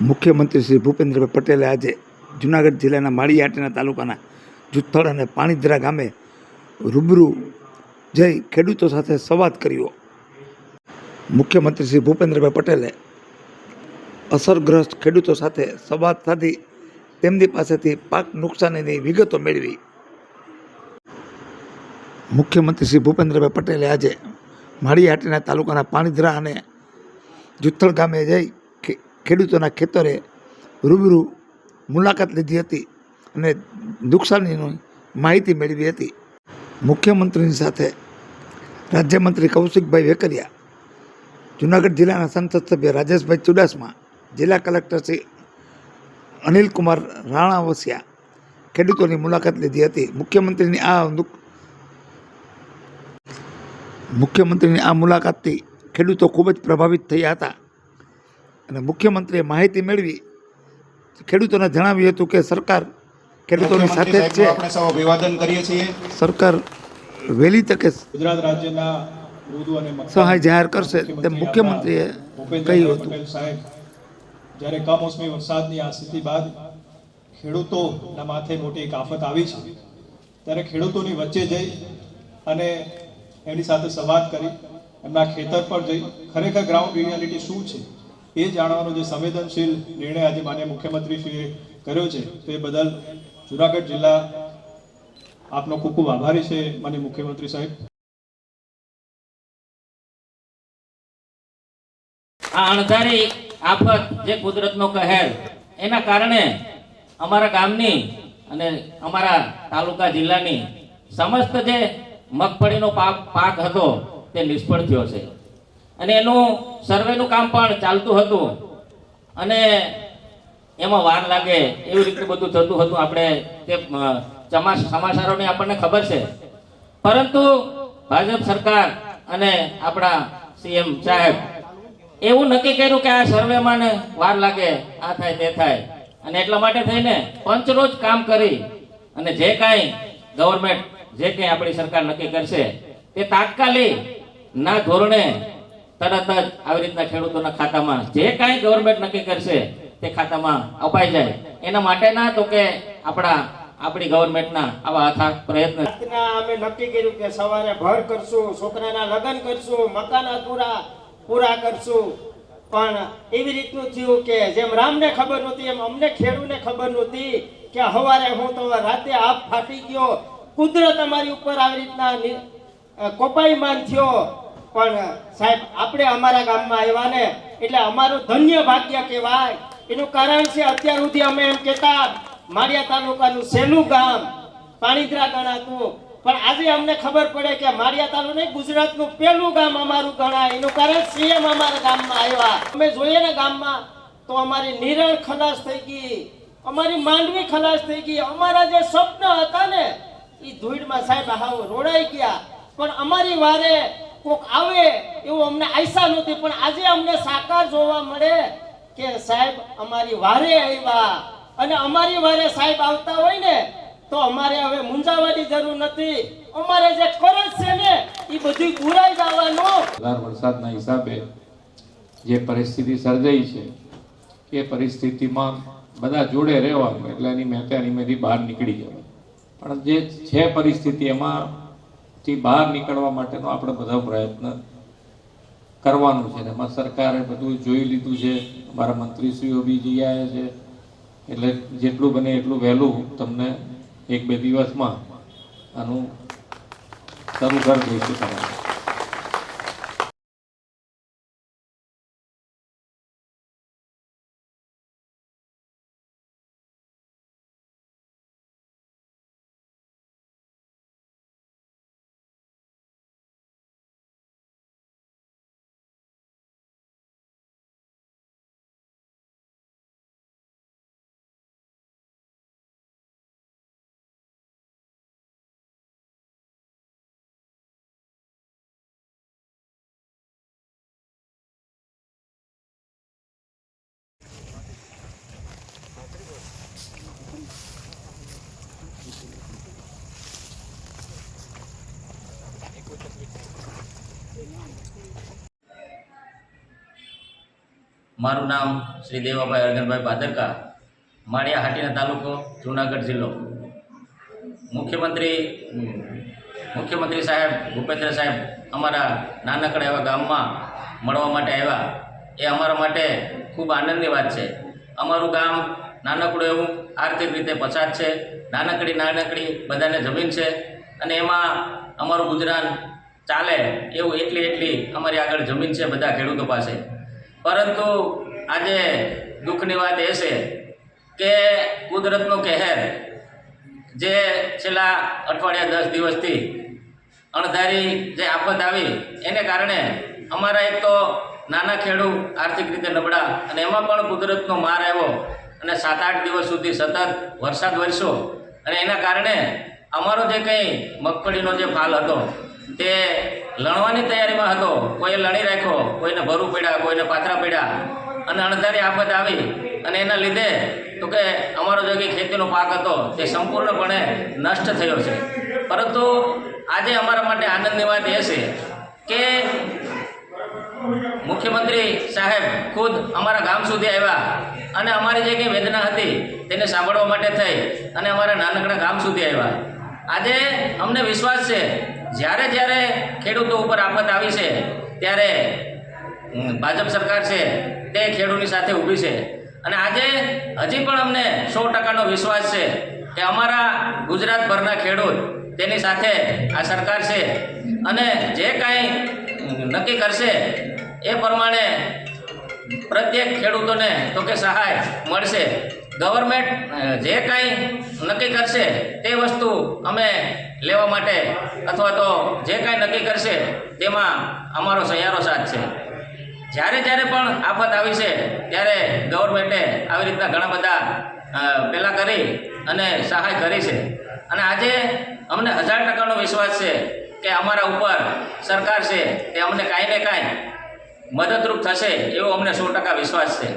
મુખ્યમંત્રી શ્રી ભૂપેન્દ્રભાઈ પટેલે આજે જૂનાગઢ જિલ્લાના માળીયાટીના તાલુકાના જુથ્થળ અને પાણીધરા ગામે રૂબરૂ જઈ ખેડૂતો સાથે સંવાદ કર્યો. મુખ્યમંત્રી શ્રી ભૂપેન્દ્રભાઈ પટેલે અસરગ્રસ્ત ખેડૂતો સાથે સંવાદ સાધી તેમની પાસેથી પાક નુકસાનીની વિગતો મેળવી. મુખ્યમંત્રી શ્રી ભૂપેન્દ્રભાઈ પટેલે આજે માળીયાટીના તાલુકાના પાણીધરા અને જુથ્થળ ગામે જઈ ખેડૂતોના ખેતરે રૂબરૂ મુલાકાત લીધી હતી અને નુકસાનીની માહિતી મેળવી હતી. મુખ્યમંત્રીની સાથે રાજ્યમંત્રી કૌશિકભાઈ વેકરિયા, જુનાગઢ જિલ્લાના સંસદ સભ્ય રાજેશભાઈ ચુડાસમા, જિલ્લા કલેક્ટર શ્રી અનિલકુમાર રાણાવસિયા ખેડૂતોની મુલાકાત લીધી હતી. મુખ્યમંત્રીની આ મુખ્યમંત્રીની આ મુલાકાતથી ખેડૂતો ખૂબ જ પ્રભાવિત થયા હતા. અને મુખ્યમંત્રીએ માહિતી મેળવી. ખેડૂતોને જણાવ્યું હતું કે સરકાર ખેડૂતોની સાથે જ છે. આપણે સૌ અભિવાદન કરીએ છીએ. સરકાર વહેલી તકે ગુજરાત રાજ્યના સહાય જાહેર કરશે તેમ મુખ્યમંત્રીએ કહ્યું હતું. સાહેબ જ્યારે કમોસમી વરસાદની આ સ્થિતિ બાદ ખેડૂતોના માથે મોટી એક આફત આવી છે ત્યારે ખેડૂતોની વચ્ચે જઈ અને એમની સાથે સંવાદ કરી એમના ખેતર પર જઈ ખરેખર ગ્રાઉન્ડ રિયાલિટી શું છે? એ જાણવાનો જે સંવેદનશીલ નિર્ણય આજે માન્ય મુખ્યમંત્રીશ્રીએ કર્યો છે, તો બદલ જુનાગઢ જિલ્લા આપનો ખૂબ ખૂબ આભારી છે, માન્ય મુખ્યમંત્રી સાહેબ. આ અણધારી આફત જે કુદરતનો કહેર, એના કારણે અમારા ગામની અને અમારા તાલુકા જિલ્લાની સમસ્ત જે મગફળીનો પાક પાક હતો, તે નિષ્ફળ થયો છે. અને એનું સર્વેનું કામ પણ ચાલતું હતું. અને એમાં વાર લાગે એવી રીતે બધું થતું હતું. આપણે તે અ, સમાચારોની આપણને ખબર છે. પરંતુ ભાજપ સરકાર અને આપણા સીએમ સાહેબ એવું નક્કી કર્યું કે આ સર્વેમાં ને વાર લાગે આ થાય તે થાય. અને એટલા માટે થઈને પંચરોજ કામ કરી. અને જે કાંઈ ગવર્મેન્ટ જે કંઈ આપણી સરકાર નક્કી કરશે તે તાત્કાલિક ના ધોરણે તરત જ આવી રીતના ખેડૂતોના ખાતામાં જે કાંઈ ગવર્મેન્ટ નક્કી કરશે, તે ખાતામાં અપાઈ જાય. એના માટેના તો કે આપણા, આપણી ગવર્મેન્ટના આવા અથાગ પ્રયત્ન. અમે નક્કી કર્યું કે સવારે ભર કરશું, છોકરાના લગ્ન કરશું, મકાન અધૂરા પૂરા કરશું. પણ એવી રીતનું થયું કે જેમ રામને ખબર નહોતી, એમ અમને ખેડૂને ખબર નહોતી કે હવારે હું તો રાતે આપ ફાટી ગયો. કુદરત અમારી ઉપર આવી રીતના કોપાઈમાન થયો. પણ સાહેબ, આપણે અમારા ગામમાં આવ્યા ને, એટલે અમારું ધન્ય ભાગ્ય કહેવાય. એનું કારણ છે, અત્યાર સુધી અમે એમ કહેતા, માળિયા તાલુકાનું સહેલું ગામ, પાણીદ્રા ગણાતું. પણ આજે અમને ખબર પડે કે માળિયા તાલુકા નહીં, ગુજરાતનું પહેલું ગામ અમારું ગણાય. એનું કારણ સીએમ અમારા ગામમાં આવ્યા. અમે જોઈએ ને ગામમાં, તો અમારી નિરણ ખલાસ થઈ ગઈ. અમારી માંડવી ખલાસ થઈ ગઈ. અમારા જે સ્વપ્ન હતા ને એ ધૂળમાં સાહેબ હાવ રોડાઈ ગયા. પણ અમારી વારે કોક આવે એવું અમને આશા નહોતી, પણ આજે અમને સાકાર જોવા મળે કે સાહેબ અમારી વારે આવ્યા. અને અમારી વારે સાહેબ આવતા હોય ને, તો અમારે હવે મુંજાવાની જરૂર નથી. અમારે જે કરજ છે ને એ બધી પુરાઈ જવાનું. વરસાદના હિસાબે જે પરિસ્થિતિ સર્જાઈ છે, એ પરિસ્થિતિમાં બધા જોડે રહેવાનું, એટલે એની મેકેનિમેથી બહાર નીકળી જવાનું. પણ જે છે પરિસ્થિતિ એમાંથી બહાર નીકળવા માટેનો આપણે બધા પ્રયત્ન કરવાનું છે. એમાં સરકારે બધું જોઈ લીધું છે. અમારા મંત્રીશ્રીઓ બી જઈ આવ્યા છે. એટલે જેટલું બને એટલું વહેલું તમને એક બે દિવસમાં આનું શરૂ કરી દઈશું તમારે. મારું નામ શ્રી દેવાભાઈ અરગનભાઈ ભાદરકા માળિયા હાટીના તાલુકો જૂનાગઢ જિલ્લો. મુખ્યમંત્રી મુખ્યમંત્રી સાહેબ ભૂપેન્દ્ર સાહેબ અમારા નાનકડા એવા ગામમાં મળવા માટે આવ્યા. એ અમારા માટે ખૂબ આનંદની વાત છે. અમારું ગામ નાનકડું એવું આર્થિક રીતે પછાત છે. નાનકડી નાનકડી બધાને જમીન છે અને એમાં અમારું ગુજરાન ચાલે એવું એટલી એટલી અમારી આગળ જમીન છે બધા ખેડૂતો પાસે. પરંતુ આજે દુઃખની વાત એ છે કે કુદરતનો કહેર જે છેલ્લા અઠવાડિયા દસ દિવસથી અણધારી જે આફત આવી, એને કારણે અમારા એક તો નાના ખેડૂત આર્થિક રીતે નબળા અને એમાં પણ કુદરતનો માર આવ્યો અને સાત આઠ દિવસ સુધી સતત વરસાદ વરસ્યો અને એના કારણે અમારો જે કંઈ મગફળીનો જે ફાલ હતો તે લણવાની તૈયારીમાં હતો. કોઈએ લણી રાખ્યો, કોઈને ભરું પડ્યા, કોઈને પાથરા પડ્યા. અને અણધારી આફત આવી. અને એના લીધે તો કે અમારો જે કંઈ ખેતીનો પાક હતો તે સંપૂર્ણપણે નષ્ટ થયો છે. પરંતુ આજે અમારા માટે આનંદની વાત એ છે કે મુખ્યમંત્રી સાહેબ ખુદ અમારા ગામ સુધી આવ્યા. અને અમારી જે કંઈ વેદના હતી તેને સાંભળવા માટે થઈ. અને અમારા નાનકડા ગામ સુધી આવ્યા. આજે અમને વિશ્વાસ છે જ્યારે જ્યારે ખેડૂતો ઉપર આફત આવી છે, ત્યારે ભાજપ સરકાર છે તે ખેડૂતની સાથે ઊભી છે. અને આજે હજી પણ અમને સો ટકાનો વિશ્વાસ છે કે અમારા ગુજરાતભરના ખેડૂત તેની સાથે આ સરકાર છે. અને જે કાંઈ નક્કી કરશે એ પ્રમાણે પ્રત્યેક ખેડૂતોને તો કે સહાય મળશે. ગવર્મેન્ટ જે કાંઈ નક્કી કરશે તે વસ્તુ અમે લેવા માટે અથવા તો જે કાંઈ નક્કી કરશે તેમાં અમારો સહિયારો સાથ છે. જ્યારે જ્યારે પણ આફત આવી છે, ત્યારે ગવર્મેન્ટે આવી રીતના ઘણા બધા પહેલાં કરી અને સહાય કરી છે. અને આજે અમને હજાર ટકાનો વિશ્વાસ છે કે અમારા ઉપર સરકાર છે તે અમને કાંઈ ને કાંઈ મદદરૂપ થશે એવો અમને સો ટકા વિશ્વાસ છે.